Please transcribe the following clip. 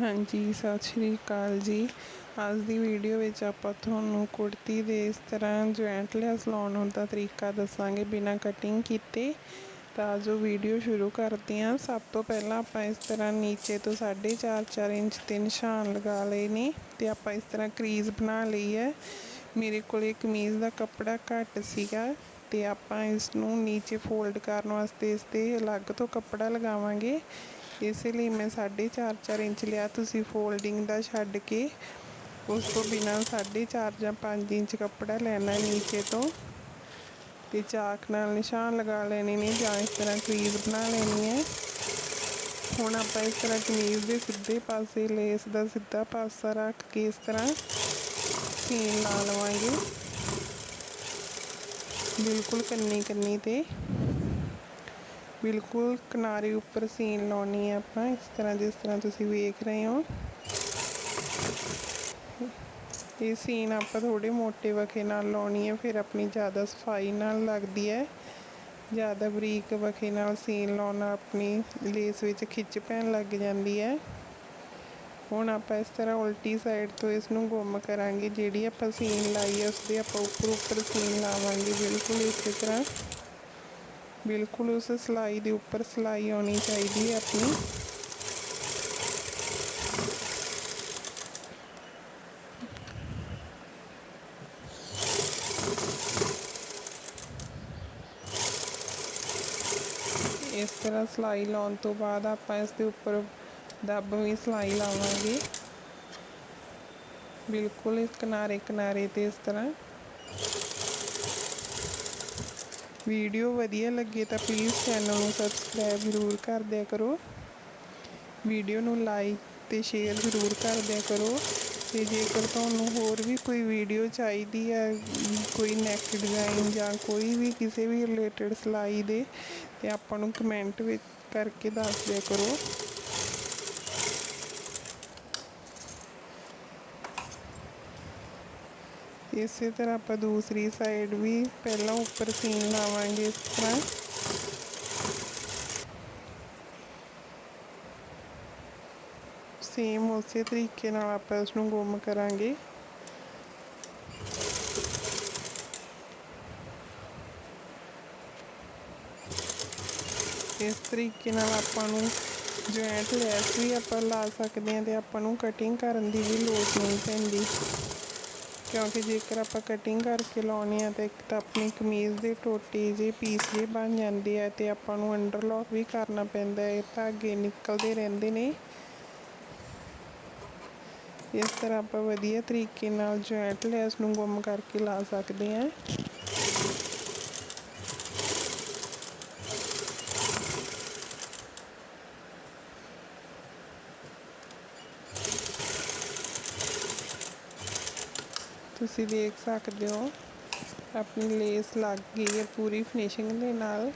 ਹਾਂਜੀ, ਸਤਿ ਸ਼੍ਰੀ ਅਕਾਲ ਜੀ। ਅੱਜ ਦੀ ਵੀਡੀਓ ਵਿੱਚ ਆਪਾਂ ਤੁਹਾਨੂੰ ਕੁੜਤੀ ਦੇ ਇਸ ਤਰ੍ਹਾਂ ਜੁਆਇੰਟ ਲੈਸ ਲਾਉਣ ਦਾ ਤਰੀਕਾ ਦੱਸਾਂਗੇ ਬਿਨਾਂ ਕਟਿੰਗ ਕੀਤੇ। ਤਾਂ ਜੋ ਵੀਡੀਓ ਸ਼ੁਰੂ ਕਰਦੇ ਹਾਂ, ਸਭ ਤੋਂ ਪਹਿਲਾਂ ਆਪਾਂ ਇਸ ਤਰ੍ਹਾਂ ਨੀਚੇ ਤੋਂ 4.5 4 ਇੰਚ ਤੇ ਨਿਸ਼ਾਨ ਲਗਾ ਲਏ ਨੇ ਤੇ ਆਪਾਂ ਇਸ ਤਰ੍ਹਾਂ ਕਰੀਜ਼ ਬਣਾ ਲਈ ਹੈ। ਮੇਰੇ ਕੋਲ ਕਮੀਜ਼ ਦਾ ਕੱਪੜਾ ਘੱਟ ਸੀਗਾ ਤੇ ਆਪਾਂ ਇਸ ਨੂੰ ਨੀਚੇ ਫੋਲਡ ਕਰਨ ਵਾਸਤੇ ਇਸ ਤੇ ਅਲੱਗ ਤੋਂ ਕੱਪੜਾ ਲਗਾਵਾਂਗੇ। ਇਸ ਲਈ ਮੈਂ 4.5 4 ਇੰਚ ਲਿਆ। ਤੁਸੀਂ ਫੋਲਡਿੰਗ ਦਾ ਛੱਡ ਕੇ ਉਸ ਤੋਂ ਬਿਨਾਂ 4.5 ਜਾਂ 5 ਇੰਚ ਕੱਪੜਾ ਲੈਣਾ ਨੀਚੇ ਤੋਂ। ਤੇ ਚਾਕ ਨਾਲ ਨਿਸ਼ਾਨ ਲਗਾ ਲੈਣੇ ਨੇ ਜਾਂ ਇਸ ਤਰ੍ਹਾਂ ਕਰੀਜ਼ ਬਣਾ ਲੈਣੀ ਹੈ। ਹੁਣ ਆਪਾਂ ਇਸ ਤਰ੍ਹਾਂ ਕਮੀਜ਼ ਦੇ ਸਿੱਧੇ ਪਾਸੇ, ਲੇਸ ਦਾ ਸਿੱਧਾ ਪਾਸਾ ਰੱਖ ਕੇ ਇਸ ਤਰ੍ਹਾਂ ਸੀਨ ਲਾ ਲਵਾਂਗੇ। ਬਿਲਕੁਲ ਕੰਨੀ ਕੰਨੀ ਤੇ। ਬਿਲਕੁਲ ਕਿਨਾਰੇ ਉੱਪਰ ਸੀਨ ਲਾਉਣੀ ਹੈ ਆਪਾਂ, ਇਸ ਤਰ੍ਹਾਂ ਜਿਸ ਤਰ੍ਹਾਂ ਤੁਸੀਂ ਵੇਖ ਰਹੇ ਹੋ। ਇਹ ਸੀਨ ਆਪਾਂ ਥੋੜੇ ਮੋਟੇ ਵਖੇ ਨਾਲ ਲਾਉਣੀ ਹੈ, ਫਿਰ ਆਪਣੀ ਜ਼ਿਆਦਾ ਸਫ਼ਾਈ ਨਾਲ ਲੱਗਦੀ ਹੈ। ਜ਼ਿਆਦਾ ਬਰੀਕ ਵਖੇ ਨਾਲ ਸੀਨ ਲਾਉਣਾ ਆਪਣੀ ਲੇਸ ਵਿੱਚ ਖਿੱਚ ਪੈਣ ਲੱਗ ਜਾਂਦੀ ਹੈ। ਹੁਣ ਆਪਾਂ ਇਸ ਤਰ੍ਹਾਂ ਉਲਟੀ ਸਾਈਡ ਤੋਂ ਇਸ ਨੂੰ ਗੁੰਮ ਕਰਾਂਗੇ, ਜਿਹੜੀ ਆਪਾਂ ਸੀਨ ਲਾਈ ਹੈ ਉਸ ਦੇ ਆਪਾਂ ਉੱਪਰ ਉੱਪਰ ਸੀਨ ਲਾਵਾਂਗੇ, ਬਿਲਕੁਲ ਇਸੇ ਤਰ੍ਹਾਂ। ਬਿਲਕੁਲ ਉਸ ਸਲਾਈ ਦੇ ਉੱਪਰ ਸਲਾਈ ਆਉਣੀ ਚਾਹੀਦੀ ਹੈ ਆਪਣੀ ਇਸ ਤਰ੍ਹਾਂ ਸਲਾਈ ਲਾਉਣ ਤੋਂ ਬਾਅਦ ਆਪਾਂ ਇਸ ਦੇ ਉੱਪਰ ਦੱਬਵੀਂ ਸਲਾਈ ਲਾਵਾਂਗੇ ਬਿਲਕੁਲ ਇਸ ਕਿਨਾਰੇ ਕਿਨਾਰੇ ਤੇ ਇਸ ਤਰ੍ਹਾਂ ਵੀਡੀਓ ਵਧੀਆ ਲੱਗੇ ਤਾਂ ਪਲੀਜ਼ ਚੈਨਲ ਨੂੰ ਸਬਸਕ੍ਰਾਈਬ ਜ਼ਰੂਰ ਕਰ ਦਿਆ ਕਰੋ। ਵੀਡੀਓ ਨੂੰ ਲਾਈਕ ਤੇ ਸ਼ੇਅਰ ਜ਼ਰੂਰ ਕਰ ਦਿਆ ਕਰੋ। ਤੇ ਜੇਕਰ ਤੁਹਾਨੂੰ ਹੋਰ ਵੀ ਕੋਈ ਵੀਡੀਓ ਚਾਹੀਦੀ ਹੈ, ਕੋਈ ਨੈਕ ਡਿਜ਼ਾਈਨ ਜਾਂ ਕੋਈ ਵੀ ਕਿਸੇ ਵੀ ਰਿਲੇਟਡ ਸਿਲਾਈ ਦੇ, ਤੇ ਆਪਾਂ ਨੂੰ ਕਮੈਂਟ ਵਿੱਚ ਕਰਕੇ ਦੱਸ ਦਿਆ ਕਰੋ। ਇਸੇ ਤਰ੍ਹਾਂ ਆਪਾਂ ਦੂਸਰੀ ਸਾਈਡ ਵੀ ਪਹਿਲਾਂ ਉੱਪਰ ਸੀਨ ਲਾਵਾਂਗੇ ਇਸ ਤਰ੍ਹਾਂ। ਸੇਮ ਉਸੇ ਤਰੀਕੇ ਨਾਲ ਆਪਾਂ ਇਸ ਨੂੰ ਗੁੰਮ ਕਰਾਂਗੇ। ਇਸ ਤਰੀਕੇ ਨਾਲ ਆਪਾਂ ਨੂੰ ਜੁਆਇੰਟ ਲੈਸ ਵੀ ਆਪਾਂ ਲਾ ਸਕਦੇ ਹਾਂ ਤੇ ਆਪਾਂ ਨੂੰ ਕਟਿੰਗ ਕਰਨ ਦੀ ਵੀ ਲੋੜ ਨਹੀਂ ਪੈਂਦੀ। ਕਿਉਂਕਿ ਜੇਕਰ ਆਪਾਂ ਕਟਿੰਗ ਕਰਕੇ ਲਾਉਣੀ ਆ ਤਾਂ ਇੱਕ ਤਾਂ ਆਪਣੀ ਕਮੀਜ਼ ਦੇ ਟੋਟੀ ਜੇ ਪੀਸ ਜੇ ਬਣ ਜਾਂਦੀ ਹੈ ਤੇ ਆਪਾਂ ਨੂੰ ਅੰਡਰਲੌਕ ਵੀ ਕਰਨਾ ਪੈਂਦਾ ਹੈ ਧਾਗੇ ਨਿਕਲਦੇ ਰਹਿੰਦੇ ਨੇ। ਇਸ ਤਰ੍ਹਾਂ ਆਪਾਂ ਵਧੀਆ ਤਰੀਕੇ ਨਾਲ ਜੁਆਇੰਟ ਲੈਸ ਨੂੰ ਗੁੰਮ ਕਰਕੇ ਲਾ ਸਕਦੇ ਹਾਂ। ਤੁਸੀਂ ਦੇਖ ਸਕਦੇ ਹੋ। ਆਪਣੀ ਲੇਸ ਲੱਗ ਗਈ ਹੈ ਪੂਰੀ ਫਿਨਿਸ਼ਿੰਗ ਦੇ ਨਾਲ।